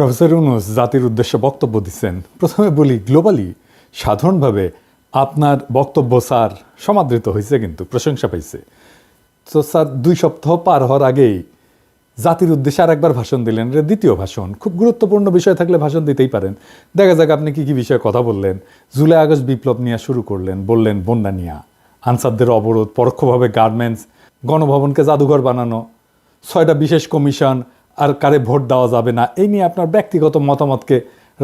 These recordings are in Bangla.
প্রফেসর ইউনুস জাতির উদ্দেশ্যে বক্তব্য দিচ্ছেন। প্রথমে বলি গ্লোবালি সাধারণভাবে আপনার বক্তব্য, স্যার, সমাদৃত হয়েছে কিন্তু, প্রশংসা পাইছে। তো, স্যার, দুই সপ্তাহ পার হওয়ার আগেই জাতির উদ্দেশ্যে আর একবার ভাষণ দিলেন। এটা দ্বিতীয় ভাষণ। খুব গুরুত্বপূর্ণ বিষয় থাকলে ভাষণ দিতেই পারেন। দেখা যাক আপনি কি কি বিষয়ে কথা বললেন। জুলাই, আগস্ট বিপ্লব নিয়ে শুরু করলেন, বললেন, বন্যা নিয়া। আনসারদের অবরোধ, পরোক্ষভাবে গার্মেন্টস, গণভবনকে জাদুঘর বানানো, ছয়টা বিশেষ কমিশন আর কারে ভোট দেওয়া যাবে না? এই নিয়ে আপনার ব্যক্তিগত মতামতকে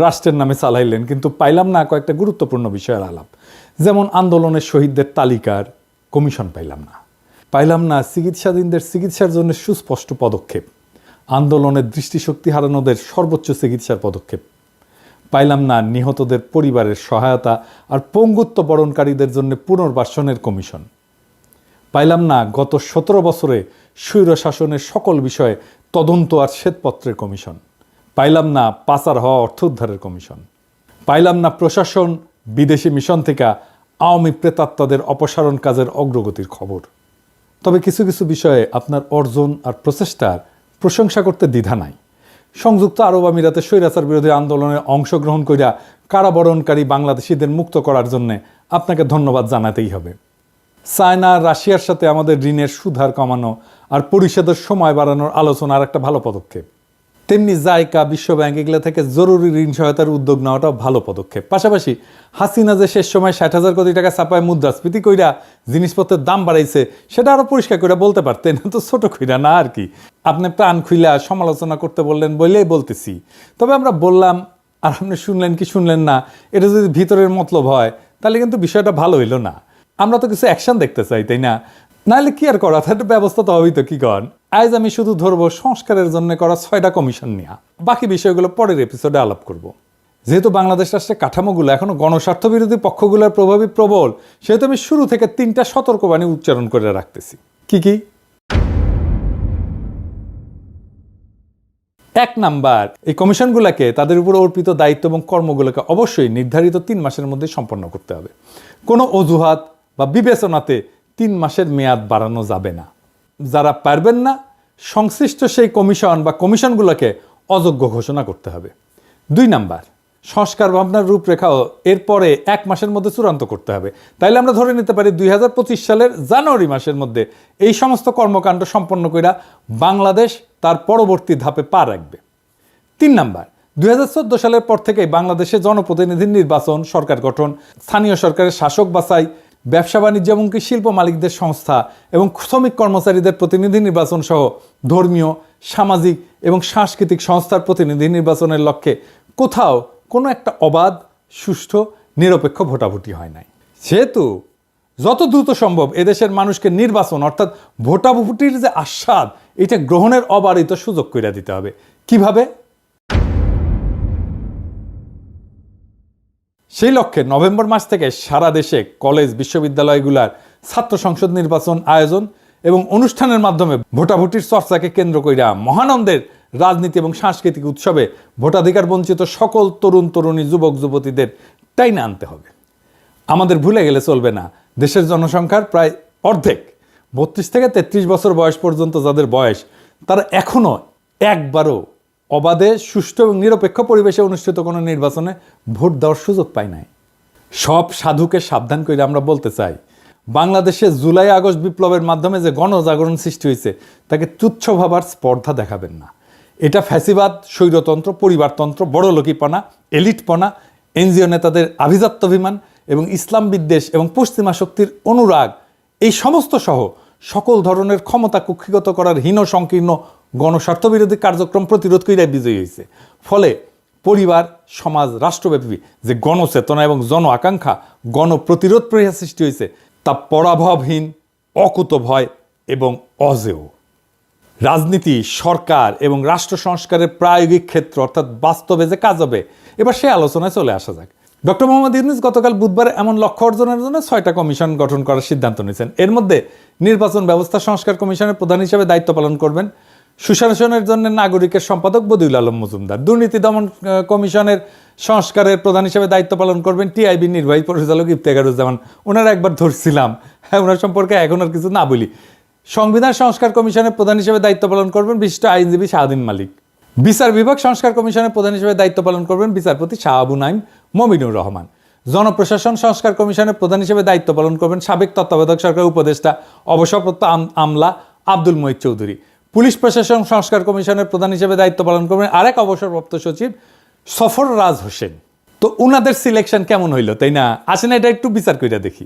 রাষ্ট্রের নামে চালাইলেন, কিন্তু পাইলাম না কয়েকটা গুরুত্বপূর্ণ বিষয়ের আলাপ। যেমন আন্দোলনের শহীদদের তালিকার কমিশন পাইলাম না। পাইলাম না চিকিৎসাধীনদের চিকিৎসার জন্য সুস্পষ্ট পদক্ষেপ। আন্দোলনের দৃষ্টিশক্তি হারানোদের সর্বোচ্চ চিকিৎসার পদক্ষেপ। পাইলাম না নিহতদের পরিবারের সহায়তা আর পঙ্গুত্ব বরণকারীদের জন্য পুনর্বাসনের কমিশন। পাইলাম না, গত সতেরো বছরে স্বৈর শাসনের সকল বিষয়ে তদন্ত আর শ্বেতপত্রের কমিশন। পাইলাম না পাচার হওয়া অর্থ উদ্ধারের কমিশন। পাইলাম না প্রশাসন, বিদেশি মিশন থেকে আওয়ামী প্রেতাত্মাদের অপসারণ কাজের অগ্রগতির খবর। তবে কিছু কিছু বিষয়ে আপনার অর্জন আর প্রচেষ্টার প্রশংসা করতে দ্বিধা নাই। সংযুক্ত আরব আমিরাতে স্বৈরাচার বিরোধী আন্দোলনে অংশগ্রহণ করিয়া কারাবরণকারী বাংলাদেশিদের মুক্ত করার জন্য আপনাকে ধন্যবাদ জানাতেই হবে। চায়না, রাশিয়ার সাথে আমাদের ঋণের সুধার কমানো আর পরিশোধের সময় বাড়ানোর আলোচনা আর একটা ভালো পদক্ষেপ। তেমনি জাইকা, বিশ্বব্যাংক এগুলো থেকে জরুরি ঋণ সহায়তার উদ্যোগ নেওয়াটাও ভালো পদক্ষেপ। পাশাপাশি হাসিনা যে শেষ সময় ষাট হাজার কোটি টাকা ছাপায় মুদ্রাস্ফীতি কইরা জিনিসপত্রের দাম বাড়াইছে, সেটা আরও পরিষ্কার করে বলতে পারতেন, তো ছোট কইরা না আর কি। আপনি প্রাণ খুইলা সমালোচনা করতে বললেন বলেই বলতেছি। তবে আমরা বললাম, আর আপনি শুনলেন কি শুনলেন না, এটা যদি ভিতরের মতলব হয়, তাহলে কিন্তু বিষয়টা ভালো হইল না। আমরা তো কিছু অ্যাকশন দেখতে চাই, তাই না? নাহলে কি আর করা? তার ব্যবস্থা তো হবেই তো, কি কর আজ আমি শুধু ধরবো সংস্কারের জন্য করা ছয়টা কমিশন নেওয়া বাকি বিষয়গুলো পরের এপিসোডে আলাপ করব। যেহেতু বাংলাদেশ রাষ্ট্রের কাঠামোগুলো এখনও গণস্বার্থ বিরোধী পক্ষগুলোর প্রভাবী প্রবল, সেহেতু আমি শুরু থেকে তিনটা সতর্কবাণী উচ্চারণ করে রাখতেছি। কি কি? এক নাম্বার, এই কমিশনগুলোকে তাদের উপর অর্পিত দায়িত্ব এবং কর্মগুলোকে অবশ্যই নির্ধারিত তিন মাসের মধ্যে সম্পন্ন করতে হবে। কোনো অজুহাত বা বিবেচনাতে তিন মাসের মেয়াদ বাড়ানো যাবে না। যারা পারবেন না, সংশ্লিষ্ট সেই কমিশন বা কমিশনগুলোকে অযোগ্য ঘোষণা করতে হবে। দুই নাম্বার, সংস্কার ভাবনার রূপরেখাও এরপরে এক মাসের মধ্যে চূড়ান্ত করতে হবে। তাইলে আমরা ধরে নিতে পারি দুই হাজার পঁচিশ সালের জানুয়ারি মাসের মধ্যে এই সমস্ত কর্মকাণ্ড সম্পন্ন কইরা বাংলাদেশ তার পরবর্তী ধাপে পা রাখবে। তিন নাম্বার, দুই সালের পর থেকে বাংলাদেশে জনপ্রতিনিধি নির্বাচন, সরকার গঠন, স্থানীয় সরকারের শাসক বাছাই ব্যবসা বাণিজ্য এমনকি শিল্প মালিকদের সংস্থা এবং শ্রমিক কর্মচারীদের প্রতিনিধি নির্বাচন সহ ধর্মীয়, সামাজিক এবং সাংস্কৃতিক সংস্থার প্রতিনিধি নির্বাচনের লক্ষ্যে কোথাও কোনো একটা অবাধ, সুষ্ঠু, নিরপেক্ষ ভোটাভুটি হয় নাই। সেহেতু যত দ্রুত সম্ভব এদেশের মানুষকে নির্বাচন অর্থাৎ ভোটাভুটির যে আস্বাদ, এটা গ্রহণের অবারিত সুযোগ করে দিতে হবে। কীভাবে? সেই লক্ষ্যে নভেম্বর মাস থেকে সারা দেশে কলেজ, বিশ্ববিদ্যালয়গুলোর ছাত্র সংসদ নির্বাচন আয়োজন এবং অনুষ্ঠানের মাধ্যমে ভোটাভুটির চর্চাকে কেন্দ্র কইরা মহানন্দের রাজনীতি এবং সাংস্কৃতিক উৎসবে ভোটাধিকার বঞ্চিত সকল তরুণ, তরুণী, যুবক, যুবতীদের টাইনে আনতে হবে। আমাদের ভুলে গেলে চলবে না। দেশের জনসংখ্যার প্রায় অর্ধেক, বত্রিশ থেকে তেত্রিশ বছর বয়স পর্যন্ত যাদের বয়স, তারা এখনও একবারও অবাধে, সুষ্ঠু এবং নিরপেক্ষ পরিবেশে অনুষ্ঠিত কোনো নির্বাচনে ভোট দেওয়ার সুযোগ পায় নাই। সব সাধুকে সাবধান করে আমরা বলতে চাই, বাংলাদেশে জুলাই, আগস্ট বিপ্লবের মাধ্যমে যে গণজাগরণ সৃষ্টি হয়েছে তাকে তুচ্ছ ভাবার স্পর্ধা দেখাবেন না। এটা ফ্যাসিবাদ, স্বৈরতন্ত্র, পরিবারতন্ত্র, বড়লোকিপনা, এলিটপনা, এনজিও নেতাদের আভিজাত্যাভিমান এবং ইসলাম বিদ্বেষ এবং পশ্চিমা শক্তির অনুরাগ, এই সমস্ত সহ সকল ধরনের ক্ষমতা কুক্ষিগত করার হীন সংকীর্ণ গণস্বার্থবিরোধী কার্যক্রম প্রতিরোধ কইরাই বিজয়ী হয়েছে ফলে পরিবার, সমাজ, রাষ্ট্রব্যাপী যে গণচেতনা এবং জন আকাঙ্ক্ষা, গণপ্রতিরোধ প্রয়াস সৃষ্টি হয়েছে তা পরাভবহীন অকুত ভয় এবং অজেয়। রাজনীতি, সরকার এবং রাষ্ট্র সংস্কারের প্রায়োগিক ক্ষেত্র অর্থাৎ বাস্তবে যে কাজ হবে, এবার সে আলোচনায় চলে আসা যাক। ডক্টর মোহাম্মদ ইউনুস গতকাল বুধবার এমন লক্ষ্য অর্জনের জন্য ছয়টা কমিশন গঠন করার সিদ্ধান্ত নিয়েছেন। এর মধ্যে নির্বাচন ব্যবস্থা সংস্কার কমিশনের প্রধান হিসেবে দায়িত্ব পালন করবেন সুশাসনের জন্য নাগরিকের সম্পাদক বদিউল আলম মজুমদার। দুর্নীতি দমন কমিশনের সংস্কারের প্রধান হিসেবে দায়িত্ব পালন করবেন টিআইবি নির্বাহী পরিচালক ইফতেখারুজ্জামান। ওনারা একবার ধরছিলাম হ্যাঁ ওনার সম্পর্কে এখন আর কিছু না বলি। সংবিধান সংস্কার কমিশনের প্রধান হিসেবে দায়িত্ব পালন করবেন বিশিষ্ট আইনজীবী শাহদিন মালিক। বিচার বিভাগ সংস্কার কমিশনের প্রধান হিসেবে দায়িত্ব পালন করবেন বিচারপতি শাহ আবু নাইম মমিনুর রহমান। জনপ্রশাসন সংস্কার কমিশনের প্রধান হিসেবে দায়িত্ব পালন করবেন সাবেক তত্ত্বাবধায়ক সরকার উপদেষ্টা, অবসরপ্রাপ্ত আম- আমলা আব্দুল মহিদ চৌধুরী। পুলিশ প্রশাসন সংস্কার কমিশনের প্রধান হিসেবে দায়িত্ব পালন করবেন আরেক অবসরপ্রাপ্ত সচিব সফর রাজ হোসেন। তো উনাদের সিলেকশন কেমন হইল, তাই না? আসেন, এটা একটু বিচার কইরা দেখি।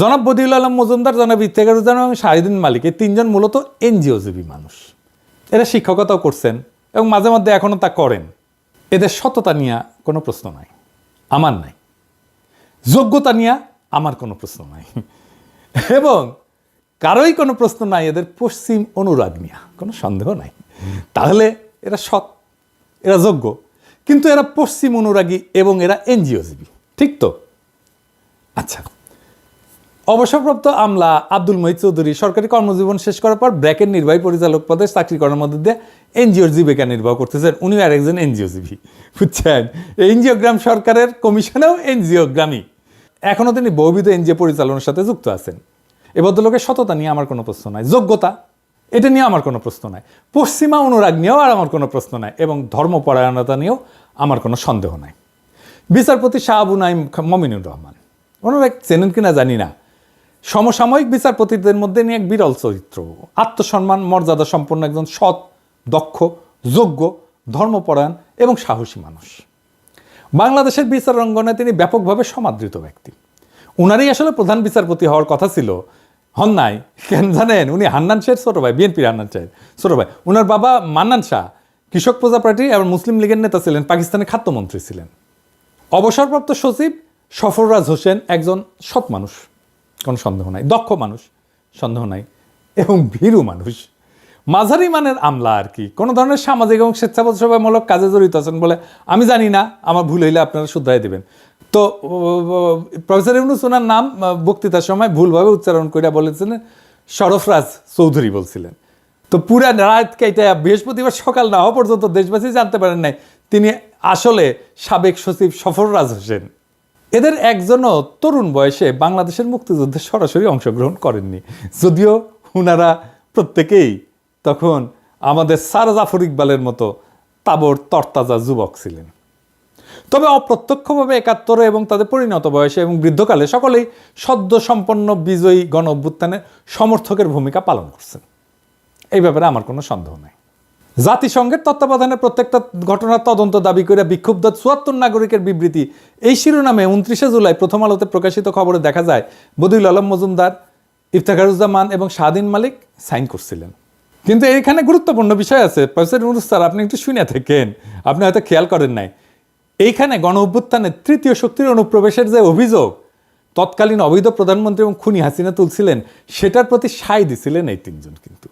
জনাব বদিউল আলম মজুমদার, জনাব ইত্তেকারুজ্জান এবং শাহিদিন মালিক, এই তিনজন মূলত এনজিওজীবী মানুষ। এরা শিক্ষকতাও করছেন এবং মাঝে মধ্যে এখনও তা করেন। এদের সততা নিয়ে কোনো প্রশ্ন নাই, আমার নাই। যোগ্যতা নিয়ে আমার কোনো প্রশ্ন নাই। এবং কারোই কোনো প্রশ্ন নাই, এদের পশ্চিম অনুরাগ নিয়ে কোনো সন্দেহ নাই। তাহলে এরা সৎ, এরা যোগ্য, কিন্তু এরা পশ্চিম অনুরাগী এবং এরা এনজিওজীবী, ঠিক তো? আচ্ছা অবসরপ্রাপ্ত আমলা আব্দুল মহিদ চৌধুরী সরকারি কর্মজীবন শেষ করার পর ব্র্যাকের নির্বাহী পরিচালক পদে চাকরি করার মধ্যে দিয়ে এনজিওর জীবিকা নির্বাহ করতেছেন। উনিও আর একজন এনজিওজীবী, বুঝছেন? এনজিওগ্রাম সরকারের কমিশনেও এনজিওগ্রামই এখনও তিনি বহুবিধ এনজিও পরিচালনার সাথে যুক্ত আছেন। এ ভদ্রলোকের সততা নিয়ে আমার কোনো প্রশ্ন নাই। যোগ্যতা, এটা নিয়ে আমার কোনো প্রশ্ন নাই। পশ্চিমা অনুরাগ নিয়েও আর আমার কোনো প্রশ্ন নাই এবং ধর্মপরায়ণতা নিয়েও আমার কোনো সন্দেহ নাই। বিচারপতি শাহ আবু নাইম মমিনুর রহমান। ওনারা চেনেন কিনা জানি না। সমসাময়িক বিচারপতিদের মধ্যে নিয়ে এক বিরল চরিত্র। আত্মসম্মান মর্যাদা সম্পন্ন একজন সৎ, দক্ষ, যোগ্য, ধর্মপরায়ণ এবং সাহসী মানুষ। বাংলাদেশের বিচার অঙ্গনে তিনি ব্যাপকভাবে সমাদৃত ব্যক্তি। উনারই আসলে প্রধান বিচারপতি হওয়ার কথা ছিল। হন নাই। কেন জানেন? উনি হান্নান শাহের ছোট ভাই, বিএনপির হান্নান শাহের ছোট ভাই। উনার বাবা মান্নান শাহ, কৃষক প্রজা পার্টি এবং মুসলিম লীগের নেতা ছিলেন, পাকিস্তানের খাদ্যমন্ত্রী ছিলেন। অবসরপ্রাপ্ত সচিব সফররাজ হোসেন একজন সৎ মানুষ। কোনো সন্দেহ নাই। দক্ষ মানুষ, সন্দেহ নাই। এবং ভীরু মানুষ। মাঝারি মানের আমলা আর কি। কোনো ধরনের সামাজিক এবং স্বেচ্ছাসেবামূলক কাজে জড়িত আছেন বলে আমি জানি না, আমার ভুল হইলে আপনারা শুধরাই দেবেন। তো প্রফেসর ইউনুস ওনার নাম বক্তৃতার সময় ভুলভাবে উচ্চারণ করে বলেছিলেন সরফরাজ চৌধুরী বলছিলেন। তো পুরা রাত কেটে বৃহস্পতিবার সকাল না হওয়া পর্যন্ত দেশবাসী জানতে পারেন নাই, তিনি আসলে সাবেক সচিব সফররাজ হোসেন। এদের একজনও তরুণ বয়সে বাংলাদেশের মুক্তিযুদ্ধে সরাসরি অংশগ্রহণ করেননি। যদিও উনারা প্রত্যেকেই তখন আমাদের সারা জাফর ইকবালের মতো তাবর তরতাজা যুবক ছিলেন। তবে অপ্রত্যক্ষভাবে একাত্তরে এবং তাদের পরিণত বয়সে এবং বৃদ্ধকালে সকলেই সদ্য সম্পন্ন বিজয়ী গণ অভ্যুত্থানের সমর্থকের ভূমিকা পালন করছেন। এই ব্যাপারে আমার কোনো সন্দেহ নাই। জাতিসংঘের তত্ত্বাবধানে প্রত্যেকটা ঘটনার তদন্ত দাবি করে বিক্ষুব্ধ চুয়াত্তর নাগরিকের বিবৃতি এই শিরোনামে উনত্রিশে জুলাই প্রথম আলোতে প্রকাশিত খবরে দেখা যায়, বদিউল আলম মজুমদার, ইফতেখারুজ্জামান এবং স্বাধীন মালিক সাইন করছিলেন। কিন্তু এখানে গুরুত্বপূর্ণ বিষয় আছে। প্রফেসর নুরুস স্যার, আপনি একটু শুনে থাকেন। আপনি হয়তো খেয়াল করেন নাই। এইখানে গণ অভ্যুত্থানে তৃতীয় শক্তির অনুপ্রবেশের যে অভিযোগ, তৎকালীন অবৈধ প্রধানমন্ত্রী এবং খুনি হাসিনা তুলছিলেন, সেটার প্রতি সায় দিছিলেন এই তিনজন কিন্তু।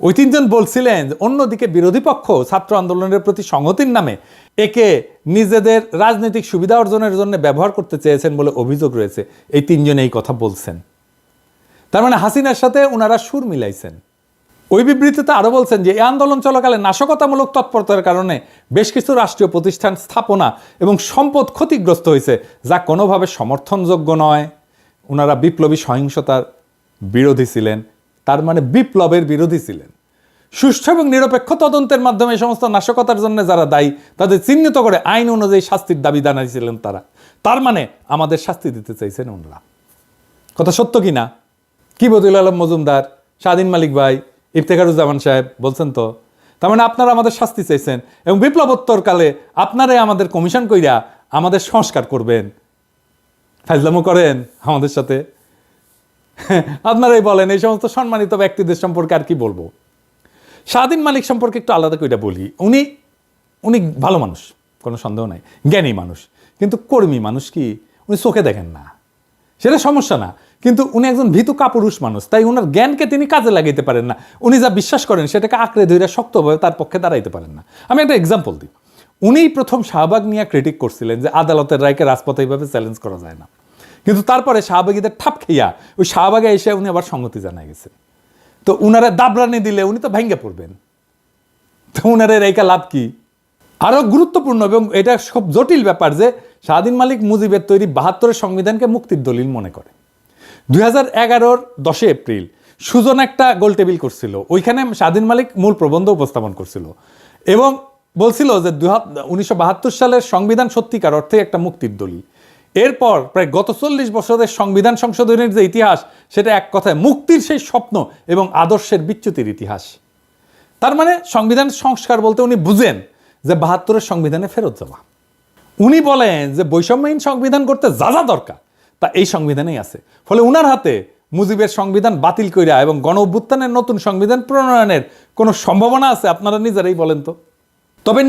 ওই তিনজন বলছিলেন, অন্যদিকে বিরোধী পক্ষ ছাত্র আন্দোলনের প্রতি সংহতির নামে একে নিজেদের রাজনৈতিক সুবিধা অর্জনের জন্য ব্যবহার করতে চেয়েছেন বলে অভিযোগ রয়েছে। এই তিনজন এই কথা বলছেন। তার মানে হাসিনার সাথে ওনারা সুর মিলাইছেন। ওই বিবৃতিতে আরও বলছেন যে এই আন্দোলন চলাকালে নাশকতামূলক তৎপরতার কারণে বেশ কিছু রাষ্ট্রীয় প্রতিষ্ঠান স্থাপনা এবং সম্পদ ক্ষতিগ্রস্ত হয়েছে, যা কোনোভাবে সমর্থনযোগ্য নয়। ওনারা বিপ্লবী সহিংসতার বিরোধী ছিলেন, তার মানে বিপ্লবের বিরোধী ছিলেন। সুষ্ঠু এবং নিরপেক্ষ তদন্তের মাধ্যমে সমস্ত নাশকতার জন্য যারা দায়ী, তাদের চিহ্নিত করে আইন অনুযায়ী শাস্তির দাবি জানাইছিলেন তারা। তার মানে আমাদের শাস্তি দিতে চাইছেন ওনারা কথা সত্য কি না? কি বদুল আলম মজুমদার? স্বাধীন মালিক ভাই ইফতেখারুজ্জামান সাহেব বলছেন তো, তার মানে আপনারা আমাদের শাস্তি চাইছেন এবং বিপ্লবোত্তরকালে আপনারাই আমাদের কমিশন কইরা আমাদের সংস্কার করবেন। ফাইজলামো করেন আমাদের সাথে। আপনারাই বলেন, এই সমস্ত সম্মানিত ব্যক্তিদের সম্পর্কে আর কি বলব? স্বাধীন মালিক সম্পর্কে একটু আলাদা করে বলি, উনি উনি ভালো মানুষ, কোনো সন্দেহ নাই, জ্ঞানী মানুষ, কিন্তু কর্মী মানুষ কি? উনি চোখে দেখেন না। সেটা সমস্যা না। কিন্তু উনি একজন ভীতু কাপুরুষ মানুষ, তাই ওনার জ্ঞানকে তিনি কাজে লাগাইতে পারেন না। উনি যা বিশ্বাস করেন সেটাকে আঁকড়ে ধরে শক্তভাবে তার পক্ষে দাঁড়াইতে পারেন না। আমি একটা এক্সাম্পল দিই। উনিই প্রথম শাহবাগ নিয়ে ক্রিটিক করছিলেন যে আদালতের রায়কে রাজপথে এইভাবে চ্যালেঞ্জ করা যায় না। কিন্তু তারপরে শাহবাগীদের ঠাপ খেয়া ওই শাহবাগে এসে উনি আবার সম্মতি জানাই গেছেন তো উনারা দাবরানি দিলে উনি তো ভেঙ্গে পড়বেন। তো উনারের এইকা লাভ কি? আরও গুরুত্বপূর্ণ এবং এটা খুব জটিল ব্যাপার যে স্বাধীন মালিক মুজিবের তৈরি বাহাত্তরের সংবিধানকে মুক্তির দলিল মনে করে। দুই হাজার এগারোর এপ্রিল সুজন একটা গোল টেবিল করছিল। ওইখানে স্বাধীন মালিক মূল প্রবন্ধ উপস্থাপন করছিল। এবং বলছিল যে উনিশশো বাহাত্তর সালের সংবিধান সত্যিকার অর্থে একটা মুক্তির দলিল এরপর প্রায় গত চল্লিশ বছরের সংবিধান সংশোধনের যে ইতিহাস, সেটা এক কথায় মুক্তির সেই স্বপ্ন এবং আদর্শের বিচ্যুতির ইতিহাস। তার মানে সংবিধান সংস্কার বলতে উনি বুঝেন যে বাহাত্তরের সংবিধানে ফেরত যাওয়া। উনি বলেন যে বৈষম্যহীন সংবিধান করতে যা যা দরকার তা এই সংবিধানেই আছে। ফলে উনার হাতে মুজিবের সংবিধান বাতিল কইরা এবং গণ অভ্যুত্থানের নতুন সংবিধান প্রণয়নের কোনো সম্ভাবনা আছে? আপনারা নিজেরাই বলেন তো। তবে